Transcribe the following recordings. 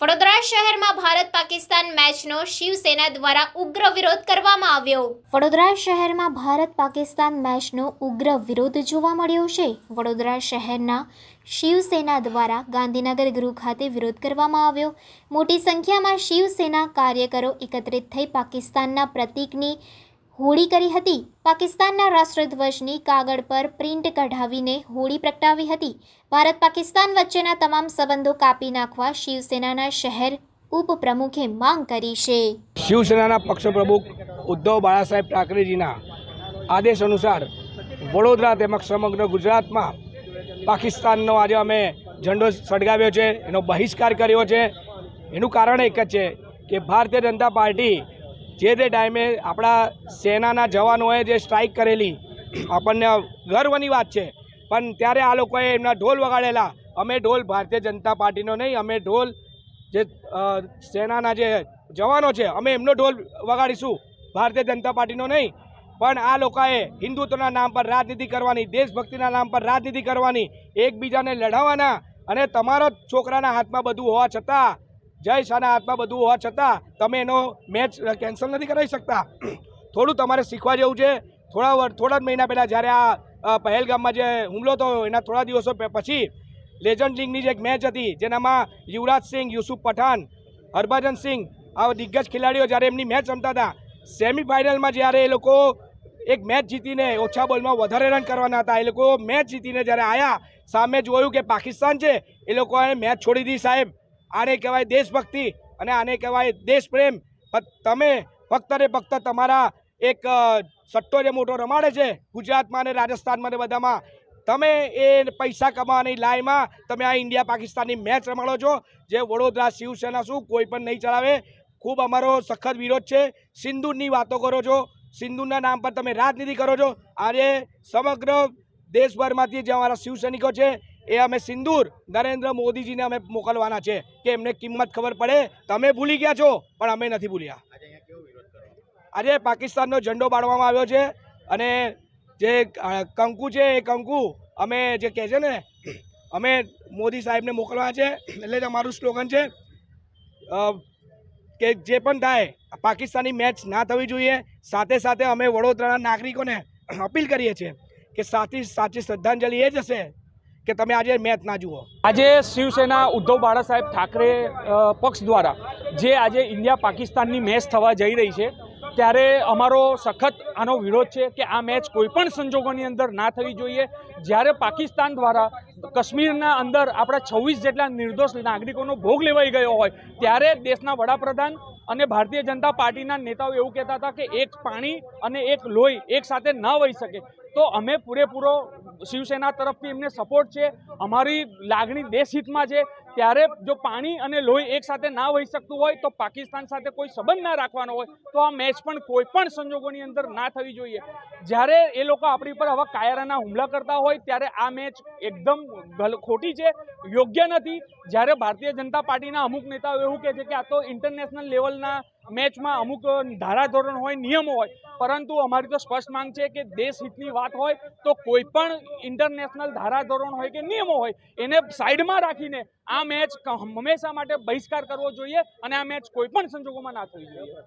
વડોદરા શહેરમાં ભારત પાકિસ્તાન મેચનો શિવસેના દ્વારા ઉગ્ર વિરોધ કરવામાં આવ્યો. વડોદરા શહેરમાં ભારત પાકિસ્તાન મેચનો ઉગ્ર વિરોધ જોવા મળ્યો છે. વડોદરા શહેરના શિવસેના દ્વારા ગાંધીનગર ગૃહ ખાતે વિરોધ કરવામાં આવ્યો. મોટી સંખ્યામાં શિવસેના કાર્યકરો એકત્રિત થઈ પાકિસ્તાનના પ્રતીકની હોળી કરી હતી. પાકિસ્તાનના રાષ્ટ્રધ્વજની કાગળ પર પ્રિન્ટ કઢાવીને હોળી પ્રગટાવી હતી. ભારત પાકિસ્તાન વચ્ચેના તમામ સંબંધો કાપી નાખવા શિવસેનાના શહેર ઉપપ્રમુખે માંગ કરી છે. શિવસેનાના પક્ષ પ્રમુખ ઉદ્ધવ બાળાસાહેબ ઠાકરેજીના આદેશ અનુસાર વડોદરા તેમજ સમગ્ર ગુજરાતમાં પાકિસ્તાનનો આજે અમે ઝંડો સળગાવ્યો છે, એનો બહિષ્કાર કર્યો છે. એનું કારણ એક જ છે કે ભારતીય જનતા પાર્ટી જે તે ટાઈમે આપણા સેનાના જવાનોએ જે સ્ટ્રાઇક કરેલી, આપણને ગર્વની વાત છે. પણ ત્યારે આ લોકોએ એમના ઢોલ વગાડેલા. અમે ઢોલ ભારતીય જનતા પાર્ટીનો નહીં, અમે ઢોલ જે સેનાના જે જવાનો છે, અમે એમનો ઢોલ વગાડીશું. ભારતીય જનતા પાર્ટીનો નહીં. પણ આ લોકોએ હિન્દુત્વના નામ પર રાજનીતિ કરવાની, દેશભક્તિના નામ પર રાજનીતિ કરવાની, એકબીજાને લડાવવાના અને તમારા છોકરાના હાથમાં બધું હોવા છતાં જય શાહના હાથમાં બધું હોવા છતાં તમે એનો મેચ કેન્સલ નથી કરાવી શકતા. થોડું તમારે શીખવા જેવું છે. થોડા વર્ષ થોડા જ મહિના પહેલાં જ્યારે આ પહેલગામમાં જે હુમલો થયો, એના થોડા દિવસો પછી લેજન્ડ લીગની જે એક મેચ હતી, જેનામાં યુવરાજ સિંહ યુસુફ પઠાણ, હરભજન સિંહ આ દિગ્ગજ ખેલાડીઓ જ્યારે એમની મેચ રમતા હતા સેમિફાઇનલમાં જ્યારે એ લોકો એક મેચ જીતીને ઓછા બોલમાં વધારે રન કરવાના હતા, એ લોકો મેચ જીતીને જ્યારે આવ્યા સામે જોયું કે પાકિસ્તાન છે, એ લોકોએ મેચ છોડી દીધી સાહેબ. આને કહેવાય દેશભક્તિ અને આને કહેવાય દેશપ્રેમ. તમે ફક્ત ને ફક્ત તમારા એક સટ્ટો જે મોટો રમાડે છે, ગુજરાતમાં અને રાજસ્થાનમાં ને બધામાં, તમે એ પૈસા કમાવાની લાઈમાં તમે આ ઇન્ડિયા પાકિસ્તાનની મેચ રમાડો છો, જે વડોદરા શિવસેના શું કોઈ પણ નહીં ચલાવે ખૂબ અમારો સખત વિરોધ છે. સિંધુની વાતો કરો છો સિંદૂરના નામ પર તમે રાજનીતિ કરો છો. આજે સમગ્ર દેશભરમાંથી જે અમારા શિવસૈનિકો છે એ અમે સિંદૂર નરેન્દ્ર મોદીજીને અમે મોકલવાના છે કે એમને કિંમત ખબર પડે. તમે ભૂલી ગયા છો પણ અમે નથી ભૂલ્યા. આજે પાકિસ્તાનનો ઝંડો બાળવામાં આવ્યો છે અને જે કંકુ છે એ કંકુ અમે જે કહે છે ને અમે મોદી સાહેબને મોકલવા છે એટલે જ અમારું સ્લોગન છે કે જે પણ થાય પાકિસ્તાની મેચ ના થવી જોઈએ. સાથે સાથે અમે વડોદરાના નાગરિકોને અપીલ કરીએ છીએ કે સાચી સાચી શ્રદ્ધાંજલિ એ જ હશે કે તમે આજે મેચ ના જુઓ. આજે શિવસેના ઉદ્ધવ બાળા સાહેબ ઠાકરે પક્ષ દ્વારા જે આજે ઇન્ડિયા પાકિસ્તાનની મેચ થવા જઈ રહી છે, ત્યારે અમારો સખત આનો વિરોધ છે કે આ મેચ કોઈપણ સંજોગોની અંદર ના થવી જોઈએ. જ્યારે પાકિસ્તાન દ્વારા કાશ્મીરના અંદર આપણા છવ્વીસ જેટલા નિર્દોષ નાગરિકોનો ભોગ લેવાઈ ગયો હોય, ત્યારે દેશના વડાપ્રધાન અને ભારતીય જનતા પાર્ટીના નેતાઓ એવું કહેતા હતા કે એક પાણી અને એક લોહી એક સાથે ન વહી શકે. તો અમે પૂરેપૂરો શિવસેના તરફથી એમને સપોર્ટ છે. અમારી લાગણી દેશહિતમાં છે. ત્યારે જો પાણી અને લોહી એક સાથે ના વહી શકતું હોય તો પાકિસ્તાન સાથે કોઈ સંબંધ ના રાખવાનો હોય તો આ મેચ પણ કોઈ પણ સંજોગોની અંદર ના થવી જોઈએ. જ્યારે એ લોકો આપણી પર આવા કાયરાના હુમલા કરતા હોય ત્યારે આ મેચ એકદમ ખોટી છે, યોગ્ય નથી. જ્યારે ભારતીય જનતા પાર્ટીના અમુક નેતાઓ એવું કહે છે કે આ તો ઇન્ટરનેશનલ લેવલના મેચમાં અમુક ધારાધોરણ હોય, નિયમો હોય, પરંતુ અમારી તો સ્પષ્ટ માંગ છે કે દેશહિતની વાત હોય તો કોઈ પણ ઇન્ટરનેશનલ ધારાધોરણ હોય કે નિયમો હોય, એને સાઈડમાં રાખીને આ મેચ હંમેશા માટે બહિષ્કાર કરવો જોઈએ અને આ મેચ કોઈ પણ સંજોગોમાં ના થવી જોઈએ.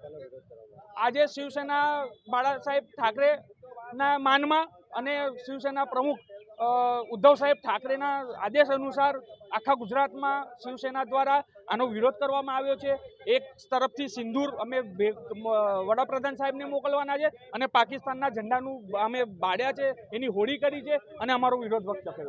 આજે શિવસેના બાળા સાહેબ ઠાકરેના માનમાં અને શિવસેના પ્રમુખ ઉદ્ધવ સાહેબ ઠાકરેના આદેશ અનુસાર આખા ગુજરાતમાં શિવસેના દ્વારા આનો વિરોધ કરવામાં આવ્યો છે. એક તરફથી સિંદૂર અમે વડાપ્રધાન સાહેબને મોકલવાના છે અને પાકિસ્તાનના ઝંડાનું અમે બાળ્યા છે, એની હોળી કરી છે અને અમારો વિરોધ વ્યક્ત કર્યો છે.